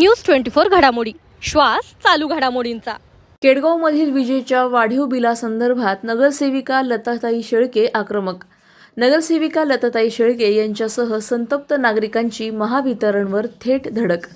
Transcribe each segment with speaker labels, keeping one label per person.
Speaker 1: News twenty four घडामोडी. श्वास चालू घडामोडींचा.
Speaker 2: केडगावमधील विजेच्या वाढीव बिलासंदर्भात नगरसेविका लताताई शेळके आक्रमक. नगरसेविका लताताई शेळके यांच्यासह संतप्त नागरिकांची महावितरणवर थेट धडक.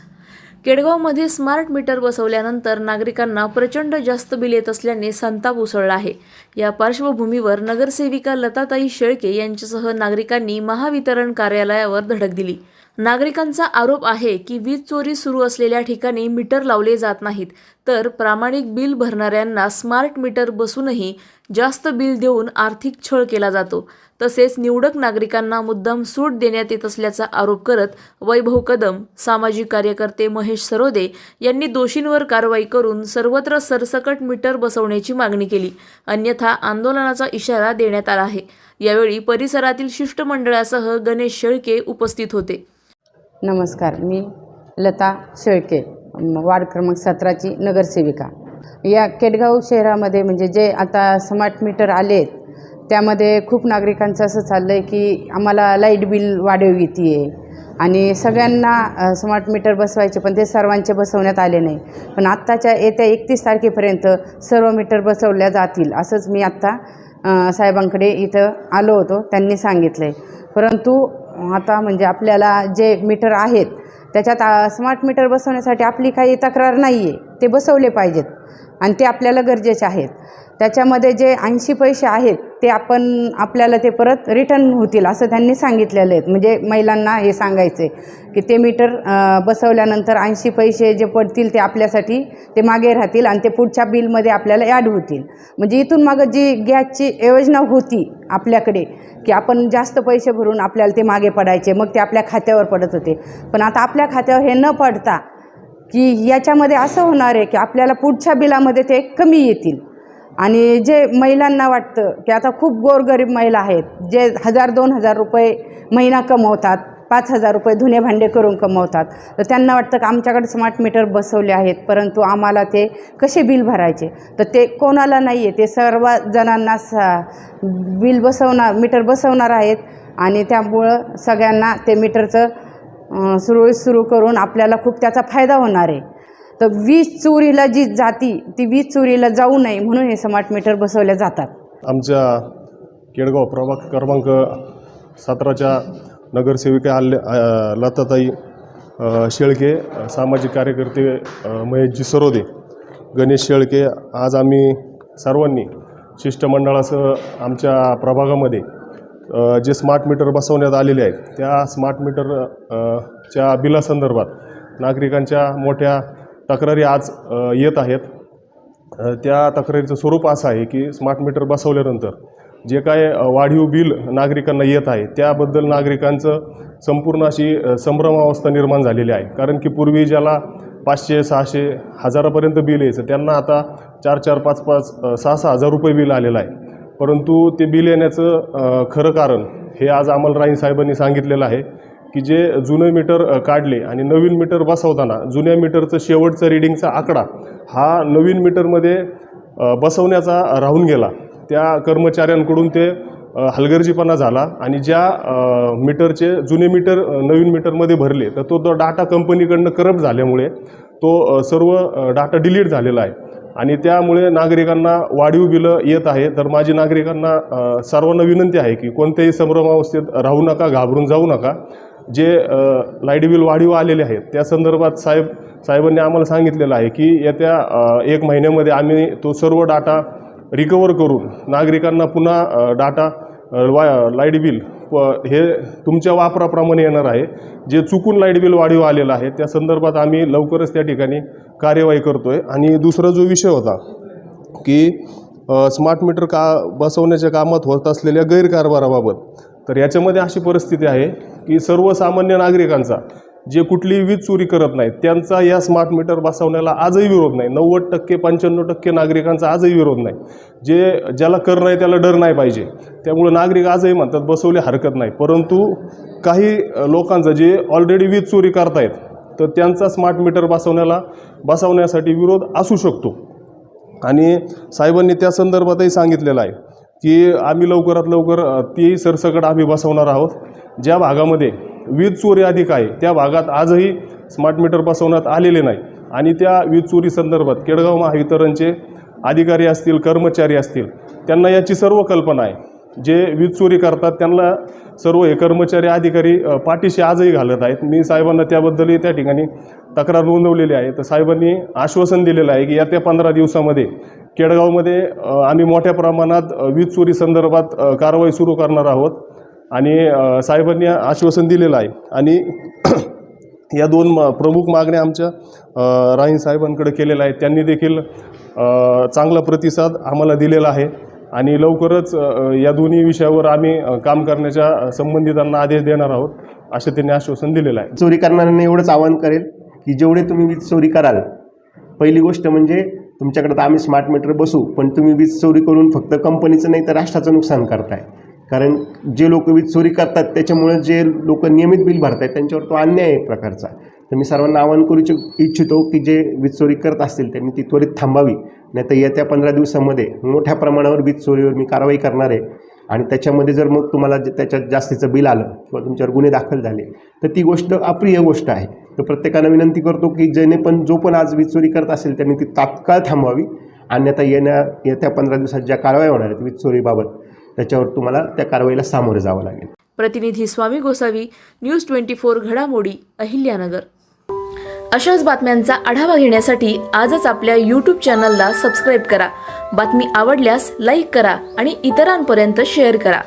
Speaker 2: केडगावमध्ये स्मार्ट मीटर बसवल्यानंतर नागरिकांना प्रचंड जास्त बिल येत असल्याने संताप उसळला आहे. या पार्श्वभूमीवर नगरसेविका लताताई शेळके यांच्यासह नागरिकांनी महावितरण कार्यालयावर धडक दिली. नागरिकांचा आरोप आहे की वीज चोरी सुरू असलेल्या ठिकाणी मीटर लावले जात नाहीत तर प्रामाणिक बिल भरणाऱ्यांना स्मार्ट मीटर बसूनही जास्त बिल देऊन आर्थिक छळ केला जातो. तसेच निवडक नागरिकांना मुद्दाम सूट देण्यात येत असल्याचा आरोप करत वैभव कदम सामाजिक कार्यकर्ते महेश सरोदे यांनी दोषींवर कारवाई करून सर्वत्र सरसकट मीटर बसवण्याची मागणी केली. अन्यथा आंदोलनाचा इशारा देण्यात आला आहे. यावेळी परिसरातील शिष्टमंडळासह गणेश शेळके उपस्थित होते.
Speaker 3: नमस्कार मी लता शेळके वार्ड क्रमांक सतराची नगरसेविका. या केटगाव शहरामध्ये म्हणजे जे आता स्मार्ट मीटर आले आहेत त्यामध्ये खूप नागरिकांचं असं चाललं आहे की आम्हाला लाइट बिल वाढव येते आणि सगळ्यांना स्मार्ट मीटर बसवायचे पण ते सर्वांचे बसवण्यात आले नाही. पण आत्ताच्या येत्या एकतीस तारखेपर्यंत सर्व मीटर बसवल्या जातील असंच मी आत्ता साहेबांकडे इथं आलो होतो त्यांनी सांगितलं आहे परंतु आता म्हणजे आपल्याला जे मीटर आहेत त्याच्यात स्मार्ट मीटर बसवण्यासाठी आपली काही तक्रार नाही आहे ते बसवले पाहिजेत. आणि ते आपल्याला गरजेचे आहेत. त्याच्यामध्ये जे ऐंशी पैसे आहेत ते आपण आपल्याला ते परत रिटर्न होतील असं त्यांनी सांगितलेलं आहेत म्हणजे महिलांना हे सांगायचं आहे की ते मीटर बसवल्यानंतर ऐंशी पैसे जे पडतील ते आपल्यासाठी ते मागे राहतील आणि ते पुढच्या बिलमध्ये आपल्याला ॲड होतील. म्हणजे इथून मागं जी गॅसची योजना होती आपल्याकडे की आपण जास्त पैसे भरून आपल्याला ते मागे पडायचे मग ते आपल्या खात्यावर पडत होते. पण आता आपल्या खात्यावर हे न पडता की याच्यामध्ये असं होणार आहे की आपल्याला पुढच्या बिलामध्ये ते कमी येतील. आणि जे महिलांना वाटतं की आता खूप गोरगरीब महिला आहेत जे हजार दोन हजार रुपये महिना कमवतात पाच हजार रुपये धुणे भांडे करून कमवतात तर त्यांना वाटतं की आमच्याकडे स्मार्ट मीटर बसवले आहेत परंतु आम्हाला ते कसे बिल भरायचे? तर ते कोणाला नाही आहे ते सर्व जणांना सा बिल बसवणार मीटर बसवणार आहेत आणि त्यामुळं सगळ्यांना ते मीटरचं सुरळीत सुरू करून आपल्याला खूप त्याचा फायदा होणार आहे. तर वीज चोरीला जी जाती ती वीज चोरीला जाऊ नये म्हणून हे स्मार्ट मीटर बसवल्या जातात.
Speaker 4: आमच्या केडगाव प्रभाग क्रमांक सतराच्या नगरसेविका आल्या लताताई शेळके सामाजिक कार्यकर्ते महेश महेशजी सरोदे गणेश शेळके आज आम्ही सर्वांनी शिष्टमंडळासह आमच्या प्रभागामध्ये जे स्मार्ट मीटर बसवण्यात आलेले आहेत त्या स्मार्ट मीटर च्या बिलासंदर्भात नागरिकांच्या मोठ्या तक्रारी आज येत आहेत. त्या तक्रारीचं स्वरूप असं आहे की स्मार्ट मीटर बसवल्यानंतर जे काय वाढीव बिल नागरिकांना येत आहे त्याबद्दल नागरिकांचं संपूर्ण अशी संभ्रमावस्था निर्माण झालेली आहे. कारण की पूर्वी ज्याला पाचशे सहाशे हजारापर्यंत बिल यायचं त्यांना आता चार चार पाच पाच सहा सहा हजार रुपये बिल आलेलं आहे. परंतु ते बिल येण्याचं खरं कारण हे आज अंमलराई साहेबांनी सांगितलेलं आहे. की जे जुनं मीटर काढले आणि नवीन मीटर बसवताना जुन्या मीटरचं शेवटचं रिडिंगचा आकडा हा नवीन मीटरमध्ये बसवण्याचा राहून गेला. त्या कर्मचाऱ्यांकडून ते हलगर्जीपणा झाला आणि ज्या मीटरचे जुने मीटर नवीन मीटरमध्ये भरले तर तो तो डाटा कंपनीकडनं करप्ट झाल्यामुळे तो सर्व डाटा डिलीट झालेला आहे. आणि त्यामुळे नागरिकांना वाढीव बिलं येत आहे. तर माझी नागरिकांना सर्वांना विनंती आहे की कोणत्याही संभ्रमावस्थेत राहू नका घाबरून जाऊ नका. जे लाइट बिल वाढीव आलेले आहेत त्या संदर्भात साहेब साहेबांनी आम्हाला सांगितलेलं आहे की येत्या एक महिन्यामध्ये आम्ही तो सर्व डाटा रिकवर करून नागरिकांना पुन्हा डाटा वा लाइट बिल प हे तुमच्या वापराप्रमाणे येणार आहे. जे चुकून लाइट बिल वाढीव आलेलं आहे त्या संदर्भात आम्ही लवकरच त्या ठिकाणी कार्यवाही करतो आहे आणि दुसरा जो विषय होता की स्मार्ट मीटर का बसवण्याच्या कामात होत असलेल्या गैरकारभाराबाबत तर याच्यामध्ये अशी परिस्थिती आहे की सर्वसामान्य नागरिकांचा जे कुठलीही वीज चोरी करत नाहीत त्यांचा या स्मार्ट मीटर बसवण्याला आजही विरोध नाही. नव्वद टक्के पंच्याण्णव टक्के नागरिकांचा आजही विरोध नाही. जे ज्याला कर नाही त्याला डर नाही पाहिजे. त्यामुळे नागरिक आजही म्हणतात बसवले हरकत नाही. परंतु काही लोकांचं जे ऑलरेडी वीज चोरी करतायत तर त्यांचा स्मार्ट मीटर बसवण्याला बसवण्यासाठी विरोध असू शकतो. आणि साहेबांनी त्या संदर्भातही सांगितलेलं आहे की आम्ही लवकरात लवकर ती सरसकट आम्ही बसवणार आहोत. ज्या भागामध्ये वीज चोरी अधिक आहे त्या भागात आजही स्मार्ट मीटर बसवण्यात आलेले नाही. आणि त्या वीज चोरी संदर्भात केडगाव महावितरणचे अधिकारी असतील कर्मचारी असतील त्यांना याची सर्व कल्पना आहे. जे वीज चोरी करतात त्यांना सर्व हे कर्मचारी अधिकारी पाठीशी आजही घालत आहेत. मी साहेबांना त्याबद्दलही त्या ठिकाणी तक्रार नोंदवलेली आहे. तर साहेबांनी आश्वासन दिलेलं आहे की या त्या पंधरा दिवसामध्ये केडगावमध्ये आम्ही मोठ्या प्रमाणात वीज चोरी संदर्भात कारवाई सुरू करणार आहोत. आणि साहेबांनी आश्वासन दिलेलं आहे. आणि या दोन म- प्रमुख मागण्या आमच्या राहीन साहेबांकडे केलेल्या आहेत. त्यांनी देखील चांगला प्रतिसाद आम्हाला दिलेला आहे. आणि लवकरच या दोन्ही विषयावर आम्ही काम करण्याच्या संबंधितांना आदेश देणार आहोत असे त्यांनी आश्वासन दिलेलं आहे.
Speaker 5: चोरी करणाऱ्यांना एवढंच आवाहन करेल की जेवढे तुम्ही वीज चोरी कराल पहिली गोष्ट म्हणजे तुमच्याकडे तर आम्ही स्मार्ट मीटर बसू पण तुम्ही वीज चोरी करून फक्त कंपनीचं नाही तर राष्ट्राचं नुकसान करताय. कारण जे लोक वीज चोरी करतात त्याच्यामुळे जे लोक नियमित बिल भरत आहेत त्यांच्यावर तो अन्याय आहे एक प्रकारचा. तर मी सर्वांना आवाहन करू इच्छितो की जे वीज चोरी करत असतील त्यांनी ती त्वरित थांबावी. नाही तर येत्या पंधरा दिवसामध्ये मोठ्या प्रमाणावर वीज चोरीवर मी कारवाई करणार आहे. आणि त्याच्यामध्ये जर मग तुम्हाला जे- त्याच्यात जास्तीचं बिल आलं किंवा तुमच्यावर गुन्हे दाखल झाले तर ती गोष्ट अप्रिय गोष्ट आहे. तर प्रत्येकानं विनंती करतो की ज्याने पण जो पण आज वीज चोरी करत असेल त्यांनी ती तात्काळ थांबवावी. अन्यथा येण्या येत्या पंधरा दिवसात ज्या कारवाया होणार आहेत वीज चोरीबाबत त्याच्यावर तुम्हाला त्या कारवाईला सामोरं जावं लागेल.
Speaker 2: प्रतिनिधी Swami Gosavi news twenty four घडामोडी अहिल्यानगर. अशाच बातम्यांचा आढावा घेण्यासाठी आजच आपल्या यूट्यूब चॅनलला सबस्क्राईब करा. बातमी आवडल्यास लाईक करा आणि इतरांपर्यंत शेअर करा.